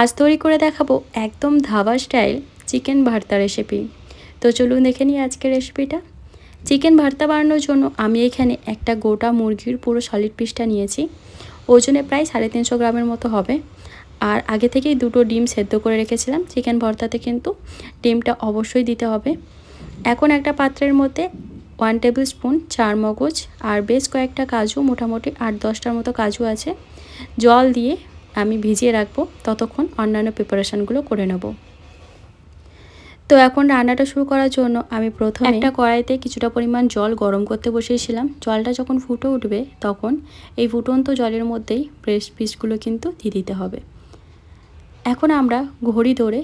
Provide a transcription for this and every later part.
আজ তৈরি করে দেখাবো একদম dhaba style chicken bharta recipe তো চলুন দেখে নিই আজকের রেসিপিটা চিকেন ভর্তা বানানোর জন্য আমি এখানে একটা গোটা মুরগির পুরো সলিড পিসটা নিয়েছি। ওজনে প্রায় সাড়ে তিনশো গ্রামের মতো হবে। আর আগে থেকেই দুটো ডিম সেদ্ধ করে রেখেছিলাম। চিকেন ভর্তাতে কিন্তু ডিমটা অবশ্যই দিতে হবে। এখন একটা পাত্রের মধ্যে ওয়ান টেবিল স্পুন চার মগজ আর বেশ কয়েকটা কাজু, মোটামুটি আট দশটার মতো কাজু আছে। জল দিয়ে আমি ভিজিয়ে রাখব, ততক্ষণ অন্যান্য প্রিপারেশানগুলো করে নেব। তো এখন রান্নাটা শুরু করার জন্য আমি প্রথমে একটা কড়াইতে কিছুটা পরিমাণ জল গরম করতে বসিয়েছিলাম। জলটা যখন ফুটে উঠবে, তখন এই ফুটন্ত জলের মধ্যেই ব্রেস্ট পিসগুলো কিন্তু দিয়ে দিতে হবে। এখন আমরা ঘড়ি ধরে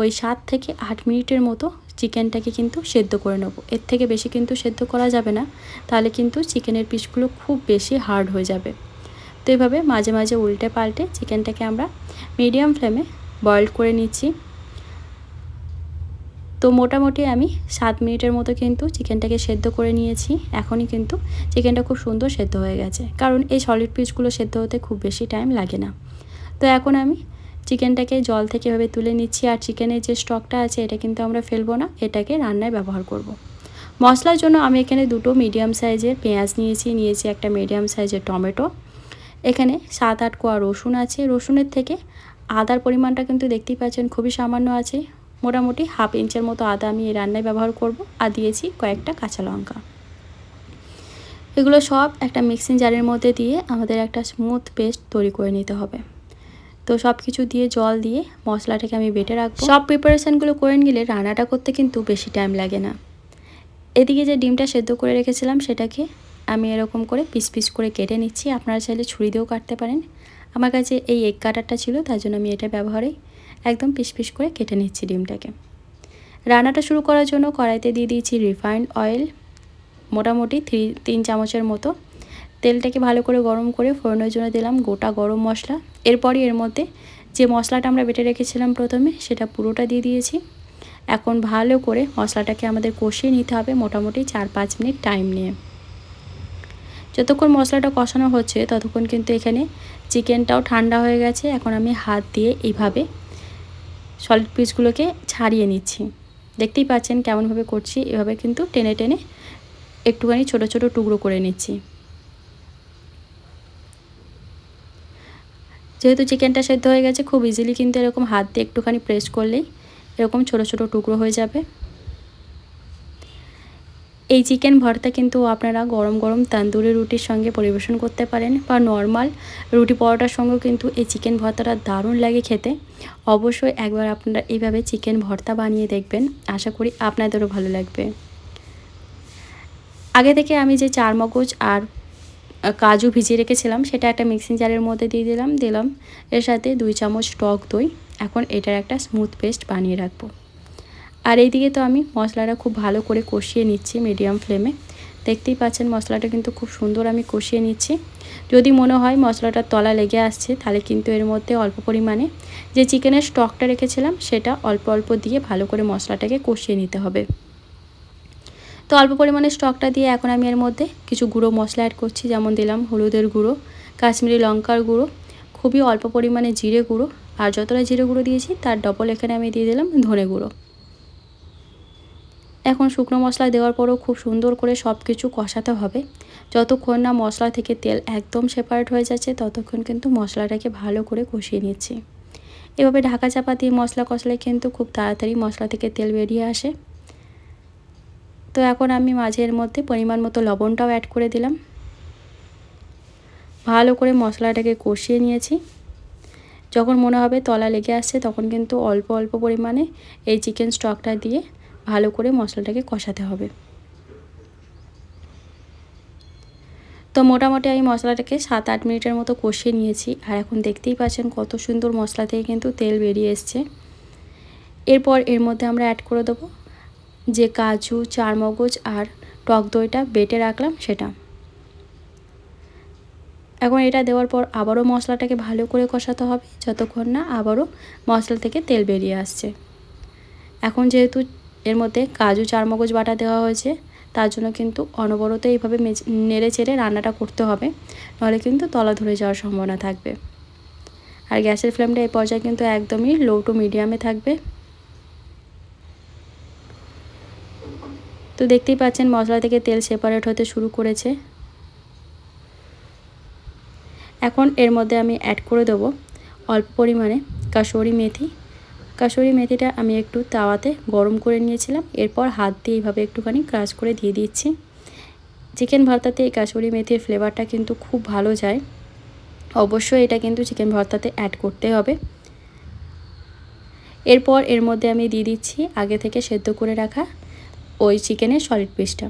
ওই সাত থেকে আট মিনিটের মতো চিকেনটাকে কিন্তু সেদ্ধ করে নেব। এর থেকে বেশি কিন্তু সেদ্ধ করা যাবে না, তাহলে কিন্তু চিকেনের পিসগুলো খুব বেশি হার্ড হয়ে যাবে। তো এভাবে মাঝে মাঝে উল্টে পাল্টে চিকেনটাকে আমরা মিডিয়াম ফ্লেমে বয়েল করে নিচ্ছি। তো মোটামুটি আমি সাত মিনিটের মতো কিন্তু চিকেনটাকে সেদ্ধ করে নিয়েছি। এখনই কিন্তু চিকেনটা খুব সুন্দর সেদ্ধ হয়ে গেছে। কারণ এই সলিড পিসগুলো সেদ্ধ হতে খুব বেশি টাইম লাগে না। তো এখন আমি চিকেনটাকে জল থেকে এভাবে তুলে নিচ্ছি আর চিকেনের যে স্টকটা আছে এটা কিন্তু আমরা ফেলব না, এটাকে রান্নায় ব্যবহার করব। মশলার জন্য আমি এখানে দুটো মিডিয়াম সাইজের পেঁয়াজ নিয়েছি নিয়েছি একটা মিডিয়াম সাইজের টমেটো। এখানে সাত, আট কোয়া রসুন আছে। রসুনের থেকে আদার পরিমাণটা কিন্তু দেখতেই পাচ্ছেন খুবই সামান্য আছে। মোটামুটি হাফ ইঞ্চের মতো আদা আমি এই রান্নায় ব্যবহার করব আর দিয়েছি কয়েকটা কাঁচা লঙ্কা। এগুলো সব একটা মিক্সিং জারের মধ্যে দিয়ে আমাদের একটা স্মুথ পেস্ট তৈরি করে নিতে হবে। তো সব কিছু দিয়ে, জল দিয়ে মশলাটাকে আমি বেটে রাখব। সব প্রিপারেশানগুলো করে নিলে রান্নাটা করতে কিন্তু বেশি টাইম লাগে না। এদিকে যে ডিমটা সেদ্ধ করে রেখেছিলাম সেটাকে আমি এরকম করে পিস পিস করে কেটে নিচ্ছি। আপনারা চাইলে ছুরি দিয়েও কাটতে পারেন। আমার কাছে এই এগ কাটারটা ছিল, তার জন্য আমি এটা ব্যবহারে একদম পিস পিস করে কেটে নিচ্ছি ডিমটাকে। রান্নাটা শুরু করার জন্য কড়াইতে দিয়ে দিয়েছি রিফাইন্ড অয়েল মোটামুটি থ্রি, তিন চামচের মতো। তেলটাকে ভালো করে গরম করে ফোড়নের জন্য দিলাম গোটা গরম মশলা। এরপরই এর মধ্যে যে মশলাটা আমরা বেটে রেখেছিলাম প্রথমে, সেটা পুরোটা দিয়ে দিয়েছি। এখন ভালো করে মশলাটাকে আমাদের কষিয়ে নিতে হবে মোটামুটি চার পাঁচ মিনিট টাইম নিয়ে। যতক্ষণ মশলাটা কষানো হচ্ছে, ততক্ষণ কিন্তু এখানে চিকেনটাও ঠান্ডা হয়ে গেছে। এখন আমি হাত দিয়ে এইভাবে সলিড পিসগুলোকে ছাড়িয়ে নিচ্ছি। দেখতেই পাচ্ছেন কেমনভাবে করছি। এভাবে কিন্তু টেনে টেনে একটুখানি ছোট ছোট টুকরো করে নিচ্ছি। যেহেতু চিকেনটা সেদ্ধ হয়ে গেছে, খুব ইজিলি কিন্তু এরকম হাত দিয়ে একটুখানি প্রেস করলেই এরকম ছোট ছোট টুকরো হয়ে যাবে। এই চিকেন ভর্তা কিন্তু আপনারা গরম গরম তান্দুরি রুটির সঙ্গে পরিবেশন করতে পারেন বা নর্মাল রুটি পরোটার সঙ্গেও কিন্তু এই চিকেন ভর্তাটা দারুণ লাগে খেতে। অবশ্যই একবার আপনারা এইভাবে চিকেন ভর্তা বানিয়ে দেখবেন। আশা করি আপনাদেরও ভালো লাগবে। আগে থেকে আমি যে চার মগজ আর কাজু ভিজিয়ে রেখেছিলাম, সেটা একটা মিক্সিং জারের মধ্যে দিয়ে দিলাম দিলাম। এর সাথে দুই চামচ টক দই। এখন এটার একটা স্মুথ পেস্ট বানিয়ে রাখব। আর এইদিকে তো আমি মশলাটা খুব ভালো করে কষিয়ে নিচ্ছি মিডিয়াম ফ্লেমে। দেখতেই পাচ্ছেন মশলাটা কিন্তু খুব সুন্দর আমি কষিয়ে নিচ্ছি। যদি মনে হয় মশলাটার তলা লেগে আসছে, তাহলে কিন্তু এর মধ্যে অল্প পরিমাণে যে চিকেনের স্টকটা রেখেছিলাম, সেটা অল্প অল্প দিয়ে ভালো করে মশলাটাকে কষিয়ে নিতে হবে। তো অল্প পরিমাণে স্টকটা দিয়ে এখন আমি এর মধ্যে কিছু গুঁড়ো মশলা অ্যাড করছি, যেমন দিলাম হলুদের গুঁড়ো, কাশ্মীরি লঙ্কার গুঁড়ো, খুবই অল্প পরিমাণে জিরে গুঁড়ো, আর যতটা জিরে গুঁড়ো দিয়েছি, তার ডবল এখানে আমি দিয়ে দিলাম ধনে গুঁড়ো। এখন শুকনো মশলা দেওয়ার পরও খুব সুন্দর করে সব কিছু কষাতে হবে। যতক্ষণ না মশলা থেকে তেল একদম সেপারেট হয়ে যাচ্ছে, ততক্ষণ কিন্তু মশলাটাকে ভালো করে কষিয়ে নিচ্ছি। এভাবে ঢাকা চাপা দিয়ে মশলা কষলে কিন্তু খুব তাড়াতাড়ি মশলা থেকে তেল বেরিয়ে আসে। তো এখন আমি মাঝের মধ্যে পরিমাণ মতো লবণটাও অ্যাড করে দিলাম। ভালো করে মশলাটাকে কষিয়ে নিয়েছি। যখন মনে হবে তলা লেগে আসছে, তখন কিন্তু অল্প অল্প পরিমাণে এই চিকেন স্টকটা দিয়ে ভালো করে মশলাটাকে কষাতে হবে। তো মোটামুটি আমি মশলাটাকে সাত আট মিনিটের মতো কষিয়ে নিয়েছি। আর এখন দেখতেই পাচ্ছেন কত সুন্দর মশলা থেকে কিন্তু তেল বেরিয়ে এসছে। এরপর এর মধ্যে আমরা অ্যাড করে দেবো যে কাজু, চারমগজ আর টক দইটা বেটে রাখলাম সেটা। এখন এটা দেওয়ার পর আবারও মশলাটাকে ভালো করে কষাতে হবে। যতক্ষণ না আবারও মশলা থেকে তেল বেরিয়ে আসছে। এখন যেহেতু এর মধ্যে কাজু চারমগজ বাটা দেওয়া হয়েছে। তার জন্য কিন্তু অনবরত এইভাবে নেড়ে চেড়ে রান্নাটা করতে হবে, নাহলে কিন্তু তলা ধরে যাওয়ার সম্ভাবনা থাকবে। আর গ্যাসের ফ্লেমটা এই পর্যায়ে কিন্তু একদমই লো টু মিডিয়ামে থাকবে। তো দেখতেই পাচ্ছেন মশলা থেকে তেল সেপারেট হতে শুরু করেছে। এখন এর মধ্যে আমি অ্যাড করে দেবো অল্প পরিমাণে কাসুরি মেথি। কাসুরি মেথিটা আমি একটু তাওয়াতে গরম করে নিয়েছিলাম। এরপর হাত দিয়ে এইভাবে একটুখানি ক্রাশ করে দিয়ে দিচ্ছি। চিকেন ভর্তাতে এই কাসুরি মেথির ফ্লেভারটা কিন্তু খুব ভালো যায়। অবশ্যই এটা কিন্তু চিকেন ভর্তাতে অ্যাড করতে হবে। এরপর এর মধ্যে আমি দিয়ে দিচ্ছি আগে থেকে সেদ্ধ করে রাখা ওই চিকেনের সলিড পিসটা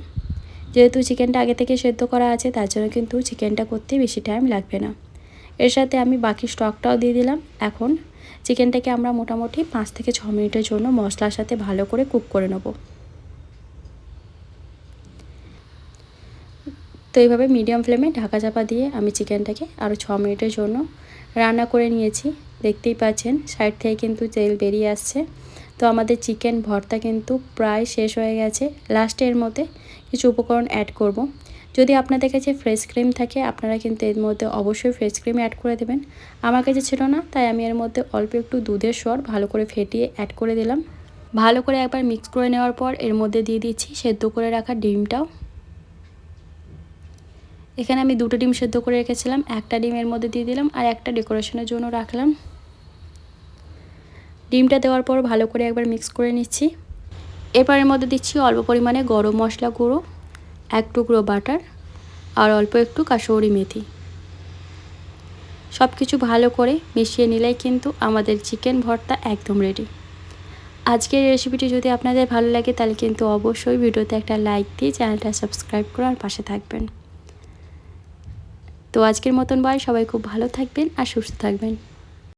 যেহেতু চিকেনটা আগে থেকে সেদ্ধ করা আছে, তার জন্য কিন্তু চিকেনটা করতে বেশি টাইম লাগবে না। এর সাথে আমি বাকি স্টকটাও দিয়ে দিলাম। এখন চিকেনটাকে আমরা মোটামুটি পাঁচ থেকে ছ মিনিটের জন্য মশলার সাথে ভালো করে কুক করে নেব। তো এইভাবে মিডিয়াম ফ্লেমে ঢাকা চাপা দিয়ে আমি চিকেনটাকে আরও ছ মিনিটের জন্য রান্না করে নিয়েছি। দেখতেই পাচ্ছেন, সাইড থেকে কিন্তু তেল বেরিয়ে আসছে। তো আমাদের চিকেন ভর্তা কিন্তু প্রায় শেষ হয়ে গেছে। লাস্টে এর মধ্যে কিছু উপকরণ অ্যাড করব। যদি আপনাদের কাছে ফ্রেশ ক্রিম থাকে, আপনারা কিন্তু এর মধ্যে অবশ্যই ফ্রেশ ক্রিম অ্যাড করে দেবেন। আমার কাছে ছিল না, তাই আমি এর মধ্যে অল্প একটু দুধের স্বর ভালো করে ফেটিয়ে অ্যাড করে দিলাম। ভালো করে একবার মিক্স করে নেওয়ার পর এর মধ্যে দিয়ে দিচ্ছি সেদ্ধ করে রাখা ডিমটাও। এখানে আমি দুটো ডিম সেদ্ধ করে রেখেছিলাম, একটা ডিম এর মধ্যে দিয়ে দিলাম আর একটা ডেকোরেশনের জন্য রাখলাম। ডিমটা দেওয়ার পর ভালো করে একবার মিক্স করে নিচ্ছি। এরপর এর মধ্যে দিচ্ছি অল্প পরিমাণে গরম মশলা গুঁড়ো। এক টুকরো বাটার আর অল্প একটু কাসৌরি মেথি। সব কিছু ভালো করে মিশিয়ে নিলেই কিন্তু আমাদের চিকেন ভর্তা একদম রেডি আজকের রেসিপিটি যদি আপনাদের ভালো লাগে, তাহলে কিন্তু অবশ্যই ভিডিওতে একটা লাইক দিয়ে চ্যানেলটা সাবস্ক্রাইব করে আর পাশে থাকবেন। তো আজকের মতন বাই সবাই খুব ভালো থাকবেন আর সুস্থ থাকবেন।